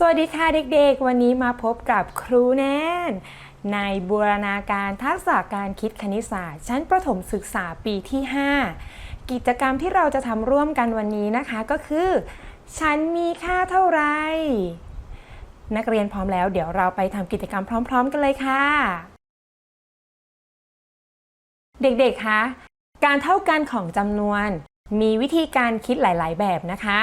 สวัสดีค่ะเด็กๆ วันนี้มาพบกับครูแนนในบูรณาการทักษะการคิดคณิตศาสตร์ ชั้นประถมศึกษาปีที่ 5 กิจกรรมที่เราจะทำร่วมกันวันนี้นะคะก็คือ ฉันมีค่าเท่าไหรนักเรียนพร้อมแล้ว เดี๋ยวเราไปทำกิจกรรมพร้อม ๆ กันเลยค่ะ เด็กๆ คะ การเท่ากันของจำนวน มีวิธีการคิดหลาย ๆ แบบนะคะ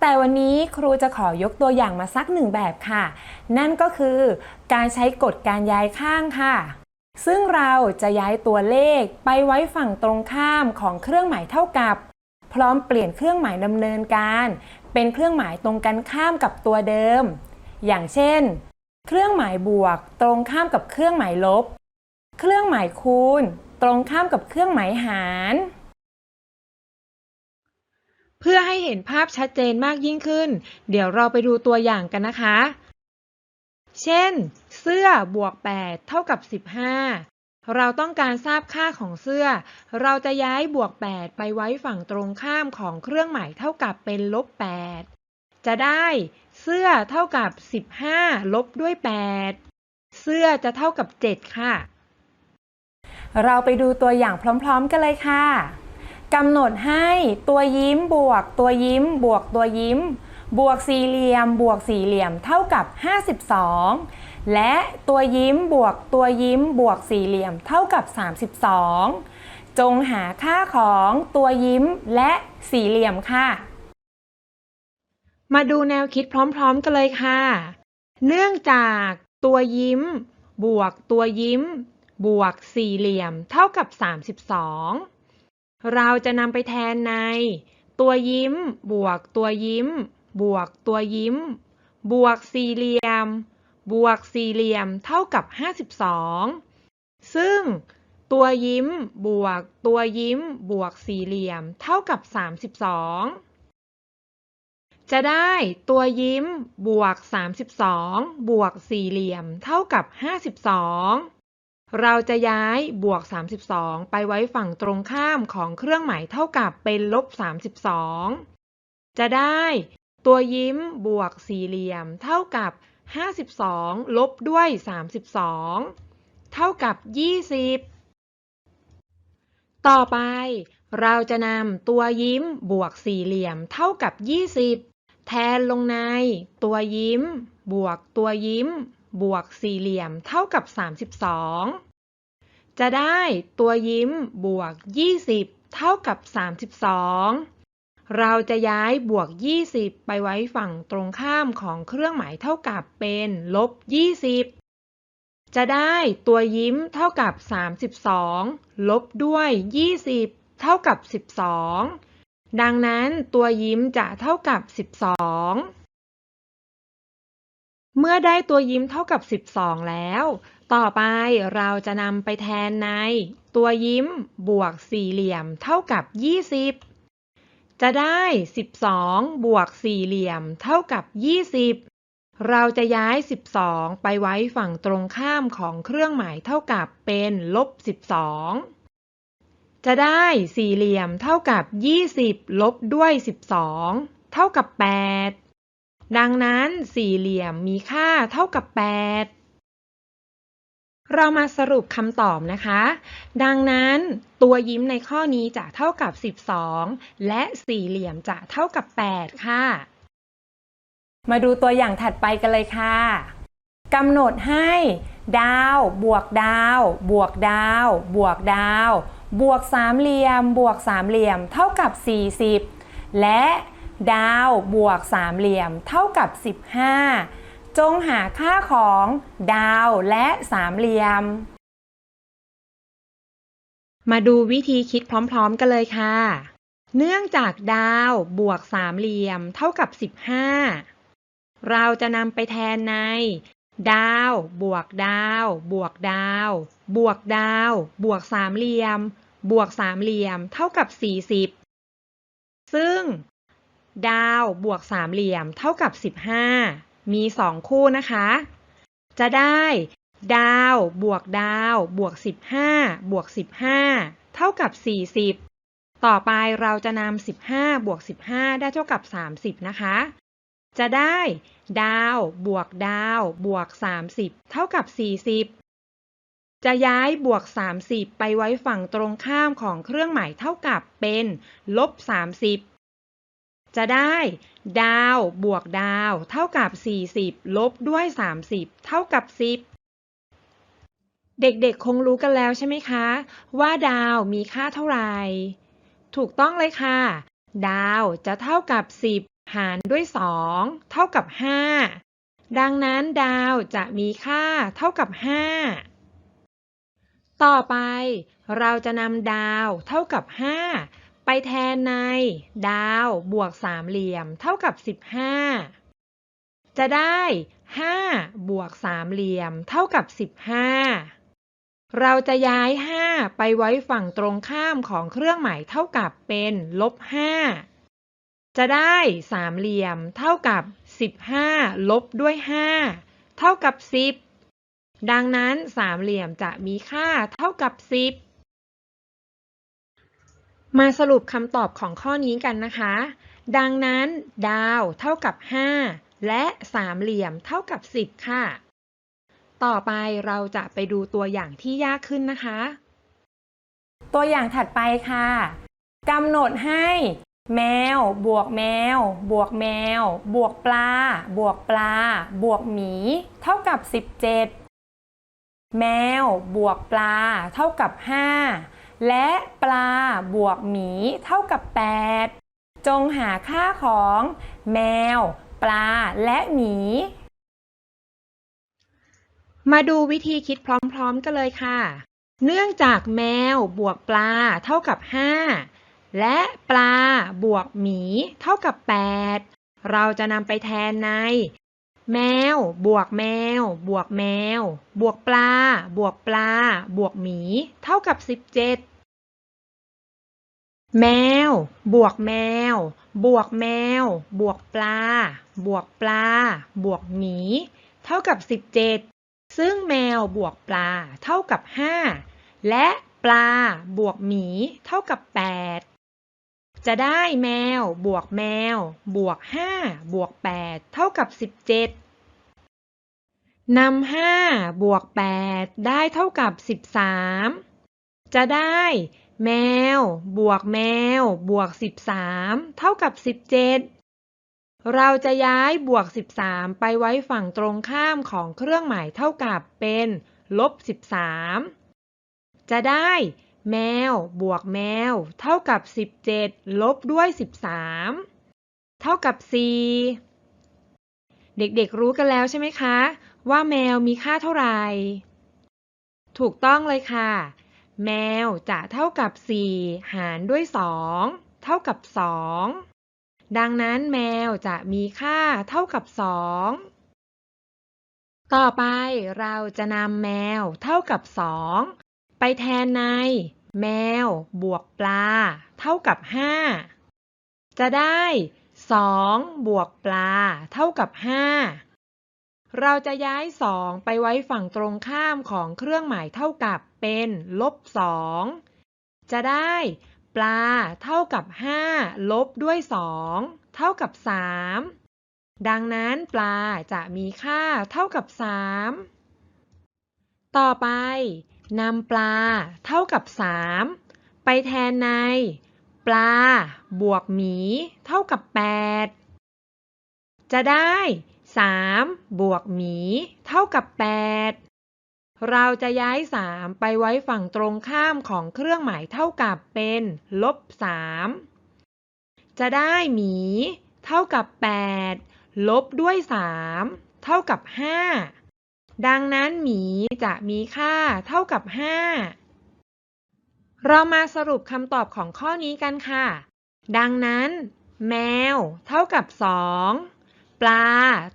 แต่วันนี้ครูจะขอยกตัวอย่างมาสักหนึ่งแบบค่ะ นั่นก็คือการใช้กฎการย้ายข้างค่ะ ซึ่งเราจะย้ายตัวเลขไปไว้ฝั่งตรงข้ามของเครื่องหมายเท่ากับ พร้อมเปลี่ยนเครื่องหมายดำเนินการ เป็นเครื่องหมายตรงกันข้ามกับตัวเดิม อย่างเช่น เครื่องหมายบวก ตรงข้ามกับเครื่องหมายลบ เครื่องหมายคูณ ตรงข้ามกับเครื่องหมายหาร พื่อให้เห็นภาพชัดเจนมากยิ่งขึ้น เดี๋ยวเราไปดูตัวอย่างกันนะคะ เช่น เสื้อบวก 8 เท่ากับ 15 เราต้องการทราบค่าของเสื้อ เราจะย้ายบวก 8 ไปไว้ฝั่งตรงข้ามของเครื่องหมายเท่ากับเป็นลบ 8 จะได้เสื้อเท่ากับ 15 ลบด้วย 8 เสื้อจะเท่ากับ 7 ค่ะ เราไปดูตัวอย่างพร้อม ๆ กันเลยค่ะ กำหนดให้ตัวยิ้มบวกตัวยิ้มบวกตัวยิ้ม บวกสี่เหลี่ยมบวกสี่เหลี่ยมเท่ากับ 52 และตัวยิ้มบวกตัวยิ้มบวกสี่เหลี่ยมเท่ากับ 32 จงหาค่าของตัวยิ้มและสี่เหลี่ยมค่ะ มาดูแนวคิดพร้อมๆกันเลยค่ะ เนื่องจากตัวยิ้ม บวกตัวยิ้ม บวกสี่เหลี่ยมเท่ากับ 32 เราจะนำไปแทนใน ตัวยิ้ม บวกตัวยิ้ม บวกตัวยิ้ม บวกสี่เหลี่ยม บวกสี่เหลี่ยมเท่ากับ 52 ซึ่งตัวยิ้ม บวกตัวยิ้ม บวกสี่เหลี่ยม เท่ากับ 32 จะได้ตัวยิ้ม บวก 32 บวกสี่เหลี่ยม เท่ากับ 52 เราจะย้ายบวก 32 ไปไว้ฝั่งตรงข้ามของเครื่องหมายเท่ากับเป็นลบ 32 จะได้ตัวยิ้มบวกสี่เหลี่ยมเท่ากับ 52 ลบด้วย 32 เท่ากับ 20 ต่อไปเราจะนำตัวยิ้มบวกสี่เหลี่ยมเท่ากับ 20 แทนลงในตัวยิ้ม บวกตัวยิ้ม บวกสี่เหลี่ยมเท่ากับ 32 จะได้ตัวยิ้มบวก 20 เท่ากับ 32 เราจะย้ายบวก 20 ไปไว้ฝั่งตรงข้ามของเครื่องหมายเท่ากับเป็นลบ 20 จะได้ตัวยิ้มเท่ากับ 32 ลบด้วย 20 เท่ากับ 12 ดังนั้นตัวยิ้มจะเท่ากับ 12 เมื่อได้ตัวยิ้มเท่ากับ 12 แล้ว ต่อไปเราจะนำไปแทนใน ตัวยิ้มบวกสี่เหลี่ยมเท่ากับ 20 จะได้ 12 บวกสี่เหลี่ยมเท่ากับ 20 เราจะย้าย 12 ไปไว้ฝั่งตรงข้ามของเครื่องหมายเท่ากับเป็นลบ 12 จะได้สี่เหลี่ยมเท่ากับ 20 ลบด้วย 12 เท่ากับ 8 ดังนั้นสี่เหลี่ยมมีค่าเท่ากับ 8 เรามาสรุปคำตอบนะคะ ดังนั้นตัวยิ้มในข้อนี้จะเท่ากับ 12 และสี่เหลี่ยมจะเท่ากับ 8 ค่ะ มาดูตัวอย่างถัดไปกันเลยค่ะกำหนดให้ ดาว บวกดาว บวกดาว บวกดาว บวกสามเหลี่ยม บวกสามเหลี่ยม เท่ากับ 40 และ ดาวบวกสามเหลี่ยมเท่ากับ 15 จงหาค่าของดาวและสามเหลี่ยม มาดูวิธีคิดพร้อมๆกันเลยค่ะ เนื่องจากดาวบวกสามเหลี่ยมเท่ากับ 15 เราจะนำไปแทนใน ดาว บวกดาว บวกดาว บวกดาว บวกสามเหลี่ยม บวกสามเหลี่ยม เท่ากับ 40 ซึ่ง ดาวบวกสามเหลี่ยมเท่ากับ 15 มีสองคู่นะคะ จะได้ ดาวบวกดาวบวก 15 บวก 15 เท่ากับ 40 ต่อไปเราจะนำ15 บวก 15 ได้เท่ากับ 30 นะคะ จะได้ ดาวบวกดาวบวก 30 เท่ากับ 40 จะย้ายบวก 30 ไปไว้ฝั่งตรงข้ามของเครื่องหมายเท่ากับเป็นลบ 30 จะได้ดาวบวกดาว เท่ากับ 40 ลบด้วย 30 เท่ากับ 10เด็กๆ คงรู้กันแล้วใช่ไหมคะ ว่าดาวมีค่าเท่าไหร่ ถูกต้องเลยค่ะ ดาวจะเท่ากับ 10 หารด้วย 2 เท่ากับ 5 ดังนั้นดาวจะมีค่าเท่ากับ 5 ต่อไป เราจะนำดาวเท่ากับ 5 ไปแทนใน ดาวบวกสามเหลี่ยม เท่ากับ 15 จะได้ 5 บวกสามเหลี่ยม เท่ากับ 15 เราจะย้าย 5 ไปไว้ฝั่งตรงข้ามของเครื่องหมายเท่ากับเป็นลบ 5 จะได้สามเหลี่ยม เท่ากับ 15 ลบด้วย 5 เท่ากับ 10 ดังนั้นสามเหลี่ยมจะมีค่าเท่ากับ 10 มาสรุปคำตอบของข้อนี้กันนะคะ ดังนั้น ดาวเท่ากับ 5 และสามเหลี่ยมเท่ากับ 10 ค่ะ ต่อไปเราจะไปดูตัวอย่างที่ยากขึ้นนะคะ ตัวอย่างถัดไปค่ะกำหนดให้ แมว บวกแมว บวกแมว บวกปลา บวกปลา บวกหมี เท่ากับ 17 แมว บวกปลา เท่ากับ 5 และปลาบวกหมีเท่ากับ 8 จงหาค่าของแมว ปลาและหมี มาดูวิธีคิดพร้อมๆกันเลยค่ะ เนื่องจากแมวบวกปลาเท่ากับ 5 และปลาบวกหมีเท่ากับ 8 เราจะนำไปแทนใน แมว บวกแมว บวกแมว บวกปลา บวกปลา บวกหมี เท่ากับ17แมว บวกแมว บวกแมว บวกปลา บวกปลา บวกหมี เท่ากับ17ซึ่งแมวบวกปลาเท่ากับ5และปลาบวกหมีเท่ากับ8 จะได้แมวบวกแมว บวก 5 บวก 8 เท่ากับ 17นำ5บวก 8 ได้เท่ากับ 13 จะได้ แมว บวกแมว บวก 13 เท่ากับ 17 เราจะย้ายบวก 13 ไปไว้ฝั่งตรงข้ามของเครื่องหมายเท่ากับเป็นลบ 13 จะได้ แมว บวกแมว เท่ากับ 17 ลบด้วย 13 เท่ากับ 4 เด็กๆรู้กันแล้วใช่ไหมคะ ว่าแมวมีค่าเท่าไหร่ ถูกต้องเลยค่ะ แมวจะเท่ากับ 4 หารด้วย 2 เท่ากับ 2 ดังนั้นแมวจะมีค่าเท่ากับ 2ต่อไปเราจะนำแมวเท่ากับ 2 ไปแทนใน แมว บวกปลา เท่ากับ 5 จะได้ 2 บวกปลา เท่ากับ 5 เราจะย้าย 2 ไปไว้ฝั่งตรงข้ามของเครื่องหมายเท่ากับเป็นลบ 2 จะได้ ปลาเท่ากับ 5 ลบด้วย 2 เท่ากับ 3ดังนั้นปลาจะมีค่าเท่ากับ 3 ต่อไป นำปลาเท่ากับ 3 ไปแทนใน ปลา บวกหมี เท่ากับ 8 จะได้ 3 บวกหมี เท่ากับ 8 เราจะย้าย 3 ไปไว้ฝั่งตรงข้ามของเครื่องหมายเท่ากับเป็นลบ 3 จะได้หมี เท่ากับ 8 ลบด้วย 3 เท่ากับ 5 ดังนั้นหมีจะมีค่าเท่ากับ 5 เรามาสรุปคำตอบของข้อนี้กันค่ะ ดังนั้น แมวเท่ากับ 2 ปลา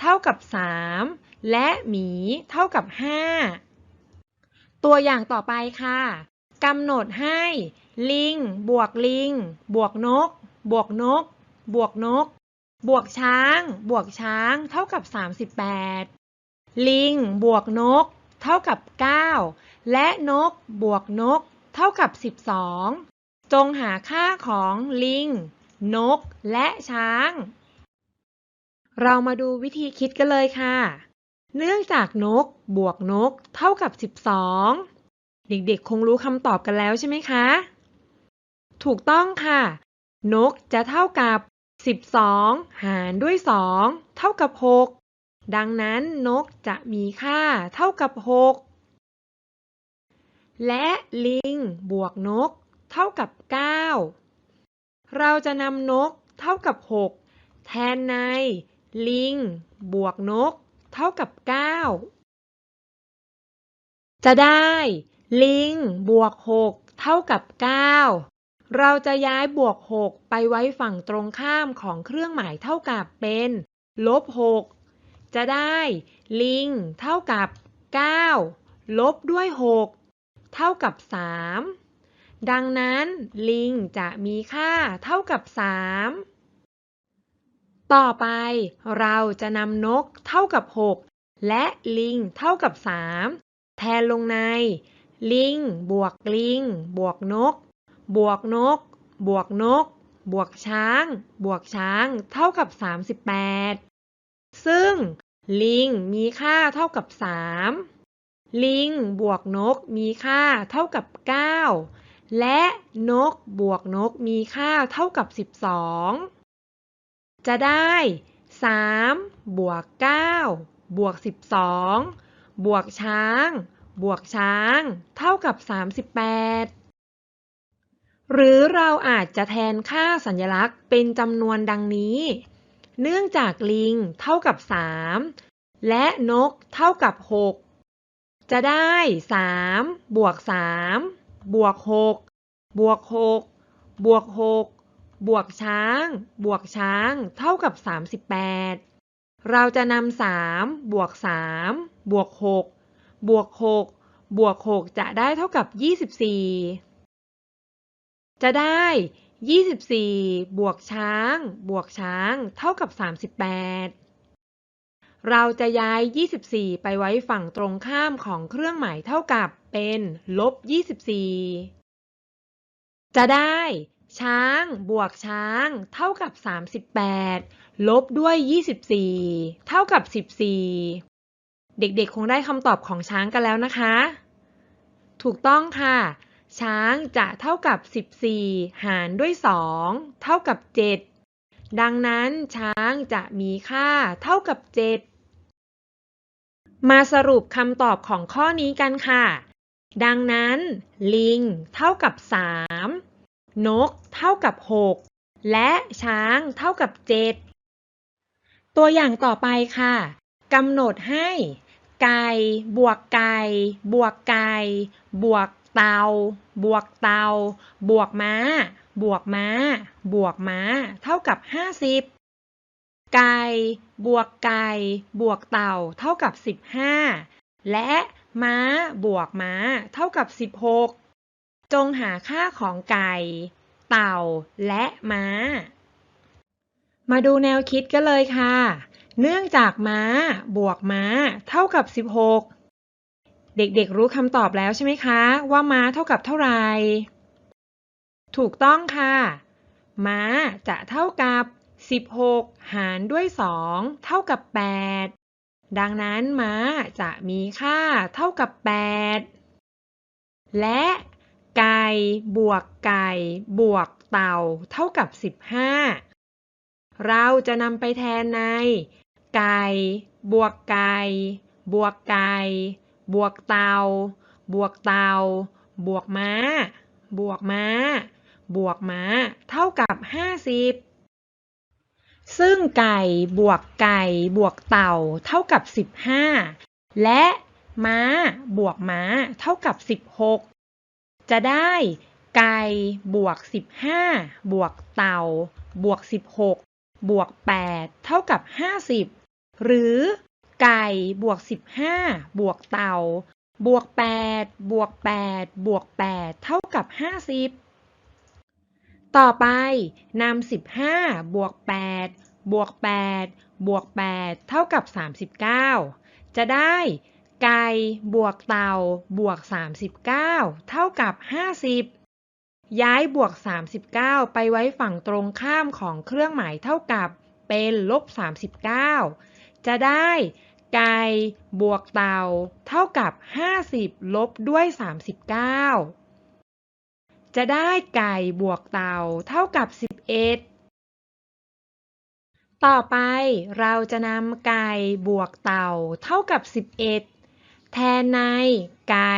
เท่ากับ 3 และหมีเท่ากับ 5 ตัวอย่างต่อไปค่ะกำหนดให้ ลิง บวกลิง บวกนก บวกนก บวกนก บวกช้าง บวกช้าง เท่ากับ 38 ลิงบวกนก เท่ากับ 9 และนกบวกนก เท่ากับ 12 จงหาค่าของลิง นก และช้าง เรามาดูวิธีคิดกันเลยค่ะ เนื่องจากนกบวกนก เท่ากับ 12 เด็กๆ คงรู้คำตอบกันแล้วใช่ไหมคะ ถูกต้องค่ะ นกจะเท่ากับ 12 หารด้วย 2 เท่ากับ 6 ดังนั้นนกจะมีค่าเท่ากับ 6 และลิงบวกนกเท่ากับ 9 เราจะนำนกเท่ากับ 6 แทนใน ลิงบวกนกเท่ากับ 9 จะได้ ลิงบวก 6 เท่ากับ 9 เราจะย้ายบวก 6 ไปไว้ฝั่งตรงข้ามของเครื่องหมายเท่ากับเป็น ลบ 6 จะได้ลิงเท่ากับ 9 ลบด้วย 6 เท่ากับ 3 ดังนั้นลิงจะมีค่าเท่ากับ 3 ต่อไปเราจะนำนกเท่ากับ 6 และลิงเท่ากับ 3 แทนลงใน ลิง บวกลิง บวกนก บวกนก บวกนก บวกช้าง บวกช้าง เท่ากับ 38 ซึ่งลิงมีค่าเท่ากับ 3 ลิงบวกนกมีค่าเท่ากับ 9 และนกบวกนกมีค่าเท่ากับ 12 จะได้ 3 บวก 9 บวก 12 บวกช้าง บวกช้าง เท่ากับ 38 หรือเราอาจจะแทนค่าสัญลักษณ์เป็นจำนวนดังนี้ เนื่องจากลิงเท่ากับ 3 และนกเท่ากับ 6 จะได้ 3 บวก 3 บวก 6 บวก 6 บวก 6 บวกช้าง บวกช้าง เท่ากับ 38 เราจะนำ3บวก 3 บวก 6 บวก 6 บวก 6 จะได้เท่ากับ 24 จะได้ 24 บวกช้าง บวกช้าง เท่ากับ 38 เราจะย้าย 24 ไปไว้ฝั่งตรงข้ามของเครื่องหมายเท่ากับเป็นลบ 24 จะได้ ช้าง บวกช้าง เท่ากับ 38 ลบด้วย 24 เท่ากับ 14 เด็กๆ คงได้คำตอบของช้างกันแล้วนะคะ ถูกต้องค่ะ ช้างจะเท่ากับ 14 หารด้วย 2 เท่ากับ 7 ดังนั้นช้างจะมีค่าเท่ากับ 7 มาสรุปคำตอบของข้อนี้กันค่ะ ดังนั้น ลิงเท่ากับ 3 นกเท่ากับ 6 และช้างเท่ากับ 7 ตัวอย่างต่อไปค่ะกำหนดให้ไก่ บวกไก่ บวกไก่ บวก เตา บวกเตา บวกม้า บวกม้า บวกม้า เท่ากับ 50 ไก่ บวกไก่ บวกเต่า เท่ากับ 15 และม้า บวกม้า เท่ากับ 16 จงหาค่าของไก่ เต่า และม้า มาดูแนวคิดกันเลยค่ะ เนื่องจากม้า บวกม้า เท่ากับ 16 เด็กๆรู้คำตอบแล้วใช่ไหมคะ ว่าม้าเท่ากับเท่าไหร่ ถูกต้องค่ะ ม้าจะเท่ากับ 16 หารด้วย 2 เท่ากับ 8 ดังนั้นม้าจะมีค่าเท่ากับ 8 และไก่บวกไก่บวกเต่าเท่ากับ 15 เราจะนำไปแทนใน ไก่บวกไก่บวกไก่ บวกเต่าบวกเต่าบวกม้า บวกม้า บวกม้า เท่ากับ 50 ซึ่งไก่บวกไก่บวกเต่าเท่ากับ 15 และม้าบวกม้าเท่ากับ 16 จะได้ไก่บวก 15 บวกเต่าบวก 16 บวก 8 เท่ากับ 50 หรือ ไก่บวก15บวกเต่าบวก8บวก8บวก8เท่ากับ50ต่อไปนำ15บวก8บวก8บวก8เท่ากับ39จะได้ไก่บวกเต่าบวก 39 เท่ากับ 50 ย้ายบวก 39 ไปไว้ฝั่งตรงข้ามของเครื่องหมายเท่ากับเป็นลบ 39 จะได้ ไก่บวกเต่า เท่ากับ 50 ลบด้วย 39 จะได้ไก่บวกเต่าเท่ากับ 11 ต่อไปเราจะนำไก่บวกเต่าเท่ากับ 11 แทนในไก่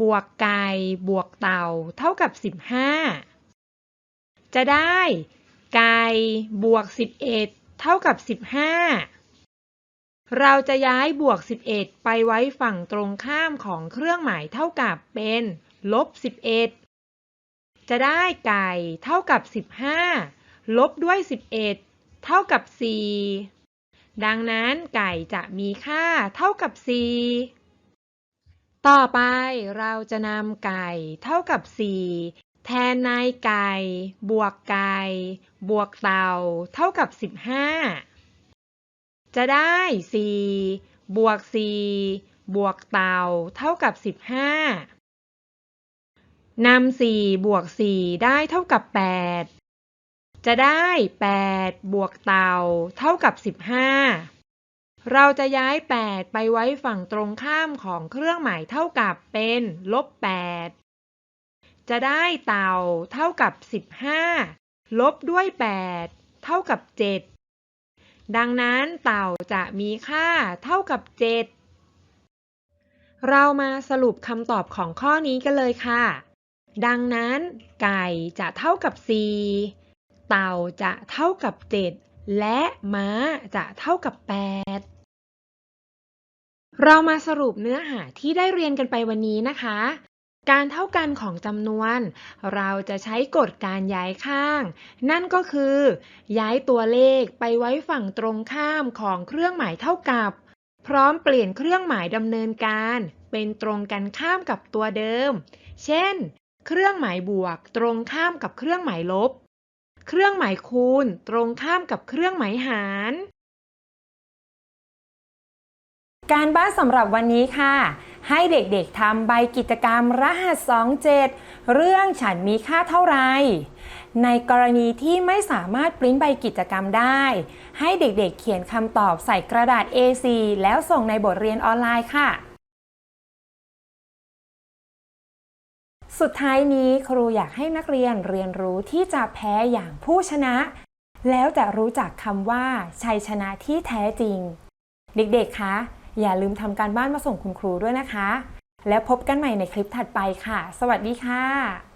บวกไก่บวกเต่าเท่ากับ 15 จะได้ไก่บวก 11 เท่ากับ 15 เราจะย้ายบวก 11 ไปไว้ฝั่งตรงข้ามของเครื่องหมายเท่ากับเป็นลบ 11 จะได้ไก่เท่ากับ 15 ลบด้วย 11 เท่ากับ 4 ดังนั้นไก่จะมีค่าเท่ากับ 4 ต่อไปเราจะนำไก่เท่ากับ 4 แทนในไก่ บวกไก่ บวกเต่า เท่ากับ 15 จะได้ 4 บวก 4 บวกเต่าเท่ากับ 15นำ4บวก 4 ได้เท่ากับ 8 จะได้ 8 บวกเต่าเท่ากับ 15 เราจะย้าย 8 ไปไว้ฝั่งตรงข้ามของเครื่องหมายเท่ากับเป็นลบ 8 จะได้เต่าเท่ากับ 15 ลบด้วย 8 เท่ากับ 7 ดังนั้นเต่าจะมีค่าเท่ากับ 7 เรามาสรุปคำตอบของข้อนี้กันเลยค่ะ ดังนั้น ไก่จะเท่ากับ 4 เต่าจะเท่ากับ 7 และม้าจะเท่ากับ 8 เรามาสรุปเนื้อหาที่ได้เรียนกันไปวันนี้นะคะ การเท่ากันของจำนวน เราจะใช้กฎการย้ายข้าง นั่นก็คือ ย้ายตัวเลขไปไว้ฝั่งตรงข้ามของเครื่องหมายเท่ากับ พร้อมเปลี่ยนเครื่องหมายดำเนินการ เป็นตรงกันข้ามกับตัวเดิม เช่น เครื่องหมายบวก ตรงข้ามกับเครื่องหมายลบ เครื่องหมายคูณ ตรงข้ามกับเครื่องหมายหาร การบ้านสำหรับวันนี้ค่ะ ให้เด็กๆทำใบกิจกรรมรหัส 27 เรื่องฉันมีค่าเท่าไหรในกรณีที่ไม่สามารถปริ้นใบกิจกรรมได้ ให้เด็กๆเขียนคำตอบใส่กระดาษ A4 แล้วส่งในบทเรียนออนไลน์ค่ะ สุดท้ายนี้ครูอยากให้นักเรียนเรียนรู้ที่จะแพ้อย่างผู้ชนะ แล้วจะรู้จักคำว่าชัยชนะที่แท้จริง เด็กๆคะ อย่าลืมทำการบ้านมาส่งคุณครูด้วยนะคะ แล้วพบกันใหม่ในคลิปถัดไปค่ะ สวัสดีค่ะ